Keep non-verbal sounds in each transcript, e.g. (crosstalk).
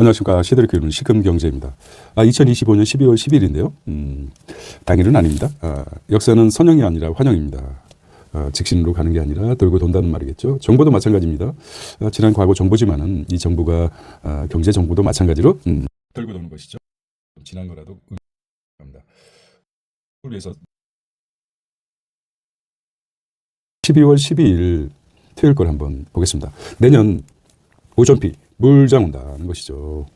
안녕하십니까. 시대를 기르는 시금경제입니다. 아, 2025년 12월 10일인데요. 음, 당일은 아닙니다. 아, 역사는 선형이 아니라 환영입니다. 아, 직신으로 가는 게 아니라 돌고 돈다는 말이겠죠. 정부도 마찬가지입니다. 아, 지난 과거 정부지만은 이 정부가 아, 경제 정부도 마찬가지로 음, 돌고 도는 것이죠. 지난 거라도 합니다. 위해서 12월 12일 토요일 걸 한번 보겠습니다. 내년 오전비 물장 온다는 것이죠.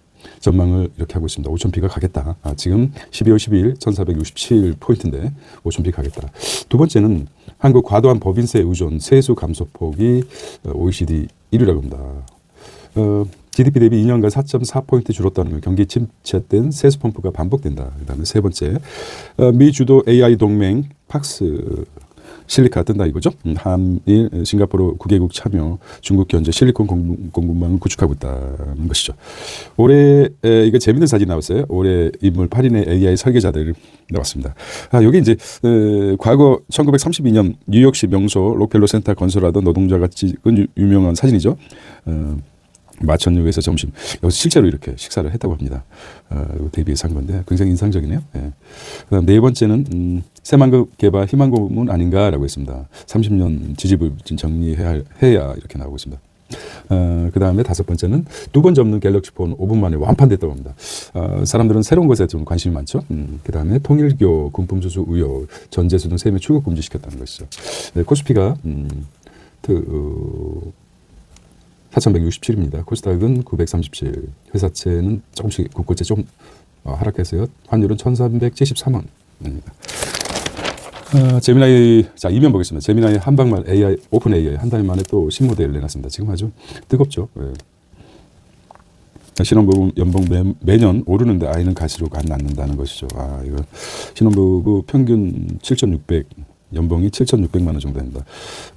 전망을 이렇게 하고 있습니다. 오천피가 가겠다. 아, 지금 12월 12일 1467 포인트인데 오천피 가겠다. 두 번째는 한국 과도한 법인세 의존 세수 감소폭이 어, OECD 1위라고 합니다. 어, GDP 대비 2년간 4.4포인트 줄었다는 거 경기 침체된 세수 펌프가 반복된다. 그다음에 세 번째 어, 미 주도 AI 동맹 팍스 실리카 뜬다 이거죠. 음, 한일 싱가포르 9개국 참여 중국 현재 실리콘 공- 공급망을 구축하고 있다는 것이죠. 올해 에, 이거 재밌는 사진 나왔어요. 올해 인물 8인의 AI 설계자들 나왔습니다. 아, 여기 이제 에, 과거 1932년 뉴욕시 명소 록펠러 센터 건설하던 노동자가 찍은 유- 유명한 사진이죠. 어, 마천역에서 점심 여기서 실제로 이렇게 식사를 했다고 합니다. 어, 대비해서 한 건데 굉장히 인상적이네요. 예. 그다음 네 번째는 음, 새만급 개발 희망 고문 아닌가라고 했습니다. 30년 지지부진 정리해야 이렇게 나오고 있습니다. 어, 그 다음에 다섯 번째는 두 번 접는 갤럭시 폰 5분 만에 완판됐다고 합니다. 어, 사람들은 새로운 것에 좀 관심이 많죠. 음, 그 다음에 통일교, 군품 수수 의혹, 전재수 등 세매 출국 금지시켰다는 것이죠. 네, 코스피가 음, 그, 어, 4,167입니다. 코스닥은 937. 회사채는 조금씩 국고채 좀 어, 하락해서요. 환율은 1,373원. 입니다. 아, 제미나이 자 이면 보겠습니다. 제미나이 한방만 AI 오픈 AI 한 달 만에 또 신모델을 내놨습니다. 지금 아주 뜨겁죠. 예. 신혼부부 연봉 매, 매년 오르는데 아이는 갈수록 안 낳는다는 것이죠. 아 이거 신혼부부 평균 7,600 연봉이 7,600만 원 정도 됩니다.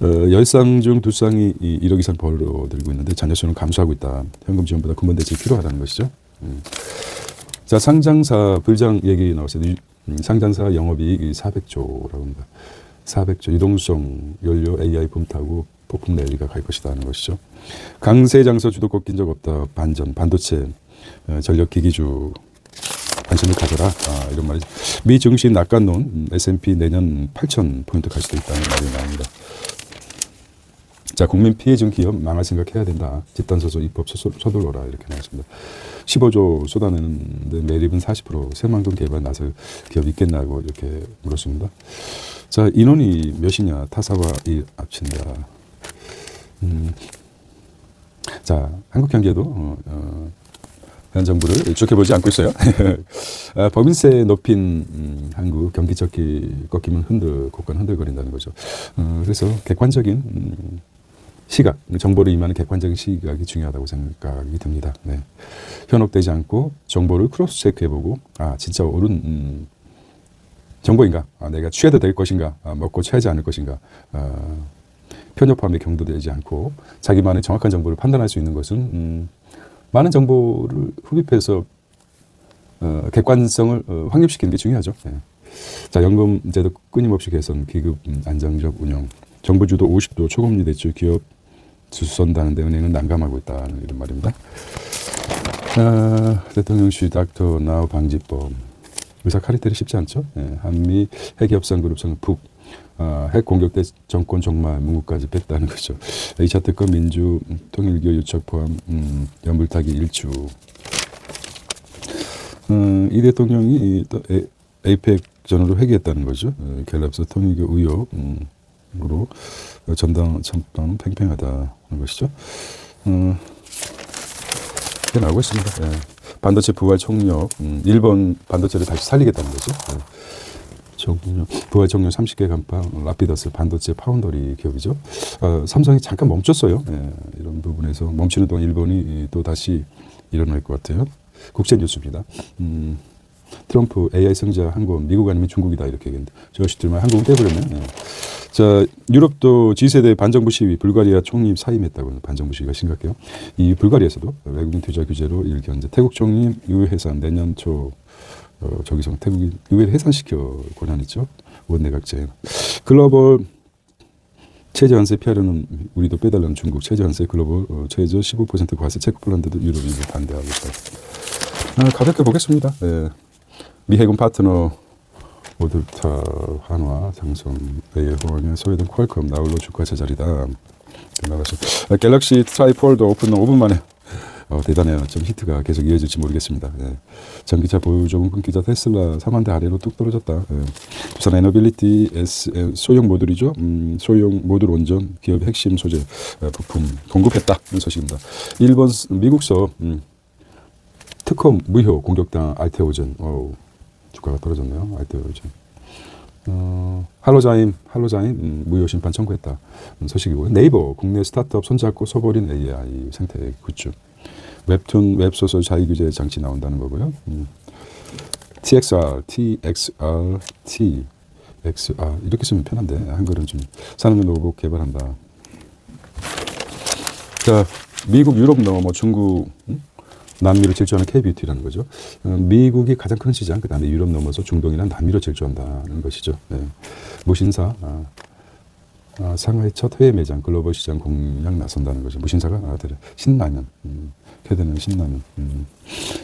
어, 열쌍 중두 쌍이 이 1억 이상 벌어들고 있는데 자녀 수는 감소하고 있다. 현금 지원보다 근본 대책이 필요하다는 것이죠. 음. 자 상장사 불장 얘기 나왔어요. 유- 음, 상장사 영업이익이 400조라고 합니다. 400조 유동성 연료 AI 붐 타고 폭풍 랠리가 갈 것이다는 것이죠. 강세 장서 주도 꺾인 적 없다. 반전 반도체 어, 전력 기기주 관심을 가져라. 아, 이런 말이죠. 미 증시 낙관론 음, S&P 내년 8천 포인트 갈 수도 있다는 말이 나옵니다. 자, 국민 피해 준 기업 망할 생각해야 된다. 집단 소송 입법 서- 서둘러라 이렇게 나왔습니다. 15조 쏟아내는데 매립은 40% 새만금 개발 나설 기업 있겠나고 이렇게 물었습니다. 자, 인원이 몇이냐 타사와 이 합친다. 음. 자, 한국 경제도 어, 어, 현 정부를 좋게 보지 않고 있어요. (laughs) 아, 법인세 높인 음, 한국 경기 적기 꺾이면 흔들 곳간 흔들거린다는 거죠. 어, 그래서 객관적인 음, 시각, 정보를 임하는 객관적인 시각이 중요하다고 생각이 듭니다. 네. 현혹되지 않고 정보를 크로스 체크해보고 아 진짜 옳은 음, 정보인가? 아, 내가 취해도 될 것인가? 아, 먹고 취하지 않을 것인가? 아, 편협함에 경도되지 않고 자기만의 정확한 정보를 판단할 수 있는 것은 음, 많은 정보를 흡입해서 어, 객관성을 어, 확립시키는 게 중요하죠. 예. 자, 연금제도 끊임없이 개선, 기급 음, 안정적 운영, 정부 주도 50도 초금리 대출 기업 주선다는데 은행은 난감하고 있다는 이런 말입니다. 아, 대통령실 닥터 나우 방지법 의사 카리텔이 쉽지 않죠. 예, 한미 핵협상 그룹상 북 아, 핵 공격 때 정권 종말 문구까지 뺐다는 거죠. 2차 특검 민주 통일교 유착 포함 음, 연불타기 일주. 음, 이 대통령이 에- 에이펙 전후로 회귀했다는 거죠. 어, 갤럽스 통일교 의혹으로 전당 전당 팽팽하다는 것이죠. 음, 이게 나오고 있습니다. 예. 반도체 부활 총력, 음, 일본 반도체를 다시 살리겠다는 거죠. 예. 총력, 부활 총력 30개 간판, 라피더스 반도체 파운더리 기업이죠. 어, 삼성이 잠깐 멈췄어요. 예, 이런 부분에서 멈추는 동안 일본이 또 다시 일어날 것 같아요. 국제 뉴스입니다. 음, 트럼프 AI 승자 한국, 미국 아니면 중국이다 이렇게 얘기했는데 저것들만 한국은 떼버렸네. 예. 자, 유럽도 G세대 반정부 시위 불가리아 총리 사임했다고 반정부 시위가 심각해요. 이 불가리아에서도 외국인 투자 규제로 일견제 태국 총리 유해 해산 내년 초 어, 저기서 태국이 의회를 해산시켜 권한있죠 원내각제 글로벌 최저한세 피하려는 우리도 빼달라는 중국 최저한세 글로벌 어, 최저 15% 과세 체크 폴란드도 유럽이 반대하고 있다. 아, 가볍게 보겠습니다. 예. 미 해군 파트너 오들타, 한화, 삼성, 에이호원의 소외된 퀄컴, 나홀로 주가 제자리다. 나가서 아, 갤럭시 트라이폴드 오픈 5분 만에 어, 대단해요. 좀 히트가 계속 이어질지 모르겠습니다. 예. 전기차 보유 조금 끊기자 테슬라 3만대 아래로 뚝 떨어졌다. 예. 부산 에너빌리티 S, 에, 소형 모듈이죠. 음, 소형 모듈 원전 기업 핵심 소재 어, 부품 공급했다. 이런 소식입니다. 일본 스- 미국서 음, 특허 무효 공격당 알테오젠. 어우, 주가가 떨어졌네요. 알테오젠. 어, 할로자임, 할로자임 음, 무효 심판 청구했다. 음, 소식이고 네이버 국내 스타트업 손잡고 소버린 AI 생태 굿즈. 웹툰 웹소설 자유규제 장치 나온다는 거고요. 음. TXR, TXR, T, XR 이렇게 쓰면 편한데 한글은 좀 산업용 로봇 개발한다. 자, 미국, 유럽 넘어 중국, 음? 남미를 질주하는 K-뷰티라는 거죠. 어, 미국이 가장 큰 시장, 그 다음에 유럽 넘어서 중동이나 남미로 질주한다는 것이죠. 네. 무신사, 아, 아, 상하이 첫 해외 매장 글로벌 시장 공략 나선다는 거죠. 무신사가 아. 신라면, 음, 캐드는 신라면, 음.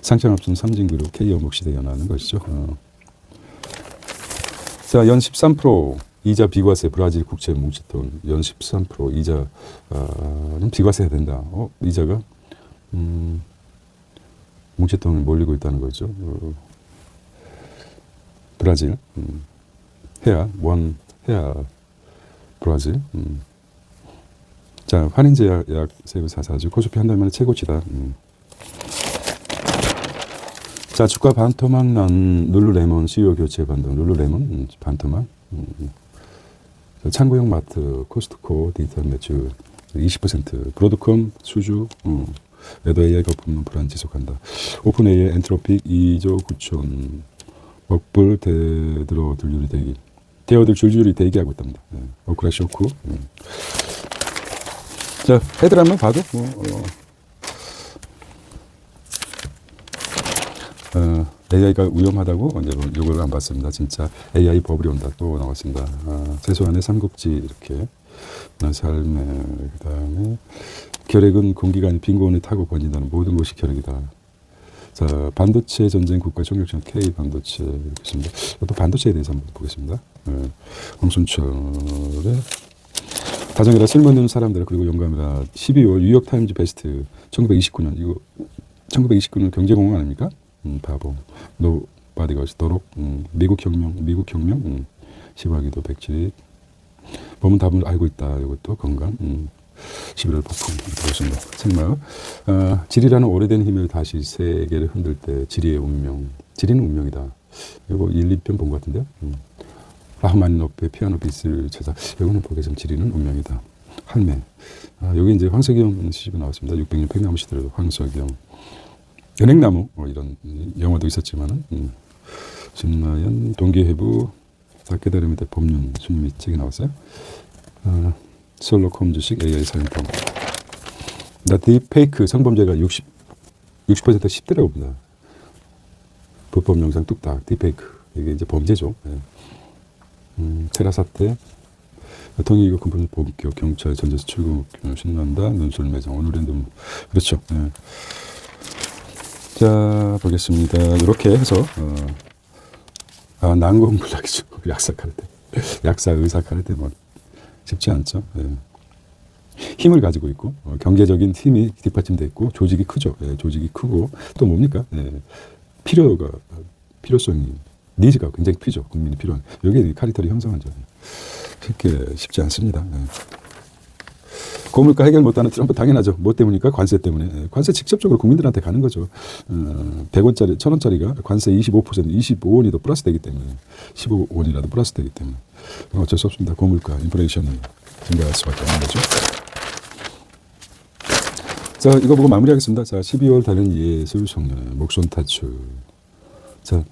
상장업종 삼진 그룹 K어묵시대 연하는 것이죠. 어. 자, 연 13% 이자 비과세 브라질 국채 뭉칫돈 연 13% 이자는 비과세 해야 된다. 어, 이자가 음, 뭉칫돈을 몰리고 있다는 거죠. 어, 브라질 음, 해야 원 해야 브라질 음. 자 환인제약 약 세부 사사주 코스피 한 달 만에 최고치다. 음. 자 주가 반토막 난 룰루레몬 CEO 교체 반동 룰루레몬 음, 반토막 음. 자, 창고용 마트 코스트코 디지털 매출 20% 브로드컴 수주 음. 에도 AI 거품론 불안 지속한다 오픈 AI 엔트로픽 2조 9천 억불 대들어 들줄이 대기 대어들 줄줄이 대기하고 있답니다 네. 오크라 쇼크 음. 자 애들 한번 봐도 뭐, 어, 어, AI가 위험하다고 이제 요걸 안 봤습니다. 진짜 AI 버블이 온다 또 나왔습니다. 아, 최소한의 삼국지 이렇게 어, 삶의 그다음에 결핵은 공기가 아닌 빈 공원에 타고 번진다는 모든 것이 결핵이다. 자 반도체 전쟁 국가 총력전 K 반도체 이렇게 있습니다. 또 반도체에 대해서 한번 보겠습니다. 어, 홍순철의 다정이라 쓸모있는 사람들 그리고 용감이라 12월 뉴욕 타임즈 베스트 1929년. 이거 1929년 경제공헌 아닙니까? 음, 바보. 노 바디가 더록. 음, 미국 혁명 미국 혁명. 음, 시바기도 백지. 보면 답을 알고 있다. 이것도 건강. 음, 11월 폭풍. 그렇습니다. 정말 어, 지리라는 오래된 힘을 다시 세계를 흔들 때 지리의 운명. 지리는 운명이다. 이거 1, 2편 본 것 같은데요? 음. 라흐마니노프의 피아노 비스를 찾아 이거는 보겠으면 지리는 운명이다 할매 아, 여기 이제 황석영 시집이 나왔습니다 600년 팽나무 시대로 황석영 은행나무 뭐 이런 영화도 있었지만은 음. 동계해부 다깨달음 밑에 법륜 수님이 책이 나왔어요. 어, 솔록 홈즈식 AI 사용법. 나 딥페이크 성범죄가 60 60% 10대라고 봅니다. 불법 영상 뚝딱 딥페이크 이게 이제 범죄죠. 예. 음, 테라 사태 통일교 금품 본격 경찰 전재수 출국 신난다 눈술 매장 오늘은 좀 그렇죠. 예. 자 보겠습니다. 이렇게 해서 어, 아, 난공불락이죠. (laughs) 약사 카르테, 약사 의사 카르테 뭐 쉽지 않죠. 예. 힘을 가지고 있고 어, 경제적인 힘이 뒷받침돼 있고 조직이 크죠. 예, 조직이 크고 또 뭡니까? 예, 필요가 필요성이 니즈가 굉장히 크죠. 국민이 필요한 여기에 카리터를 형성하죠. 쉽게 쉽지 않습니다. 예. 고물가 해결 못하는 트럼프 당연하죠. 뭐 때문입니까? 관세 때문에. 예, 관세 직접적으로 국민들한테 가는 거죠. 어, 100원짜리, 1000원짜리가 관세 25%, 25원이 더 플러스 되기 때문에 15원이라도 플러스 되기 때문에 어쩔 수 없습니다. 고물가, 인플레이션이 증가할 수밖에 없는 거죠. 자, 이거 보고 마무리하겠습니다. 자, 12월 달은 예술 성년의 목손 타출. 자, 어,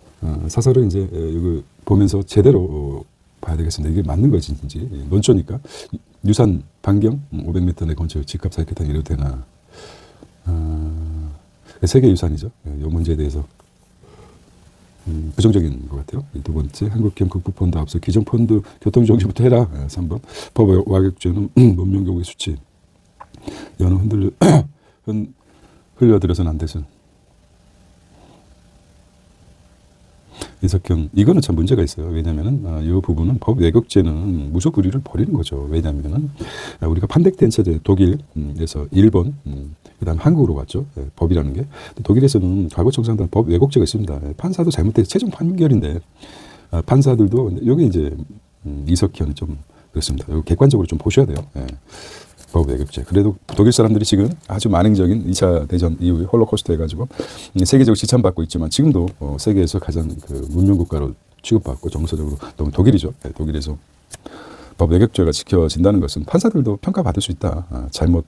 사설을 이제 에, 이거 보면서 제대로 어, 봐야 되겠습니다. 이게 맞는 것인지 예, 논조니까 유산 반경 500m 내 건축 집값 사이클탄 이래도 되나? 어, 세계 유산이죠. 이 문제에 대해서 음, 부정적인 것 같아요. 이두 번째, 한국형 극복본드 앞서 기존 펀드 교통정지부터 해라. 예, 3번, 법 와격죄는 (clears throat) 문명 경우의 수치. 여는 흔들, (clears throat) 흔, 흘려들어서는 안 되죠. 이석형, 이거는 참 문제가 있어요. 왜냐면은, 아, 이 부분은 법 무속 의리를 버리는 거죠. 왜냐면은, 아, 우리가 판택된 체제, 독일에서 일본, 음, 그 다음 한국으로 왔죠. 예, 법이라는 게. 독일에서는 과거 청산단 법 왜곡죄가 있습니다. 예, 판사도 잘못돼서 최종 판결인데, 아, 판사들도, 여기 이제, 음, 이석현이 좀 그렇습니다. 이거 객관적으로 좀 보셔야 돼요. 예. 법 외교제. 그래도 독일 사람들이 지금 아주 만행적인 2차 대전 이후에 홀로코스트 해가지고 음, 세계적으로 지참받고 있지만 지금도 어, 세계에서 가장 그 문명 국가로 취급받고 정서적으로 너무 독일이죠. 예, 독일에서 법 외교죄가 지켜진다는 것은 판사들도 평가받을 수 있다. 아, 잘못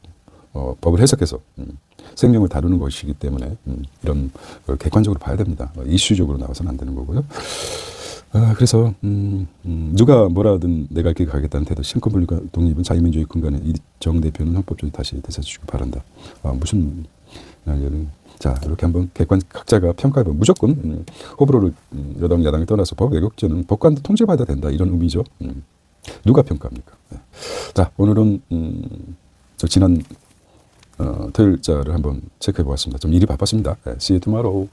어, 법을 해석해서 음, 생명을 다루는 것이기 때문에 음, 이런 걸 객관적으로 봐야 됩니다. 어, 이슈적으로 나와서는 안 되는 거고요. 아, 그래서 음, 음, 누가 뭐라든 내가 길 가겠다는 태도 신권분리가 독립은 자유민주주의 근간에 이정 대표는 헌법적으로 다시 되찾아주시기 바란다. 아, 무슨 날려는 자 이렇게 한번 객관 각자가 평가해보면 무조건 음, 호불호를 음, 여당 야당에 떠나서 법 왜곡죄는 법관도 통제받아야 된다 이런 의미죠. 음, 누가 평가합니까? 네. 자 오늘은 음, 저 지난 어, 토요일자를 한번 체크해 보았습니다. 좀 일이 바빴습니다. 네, see you tomorrow.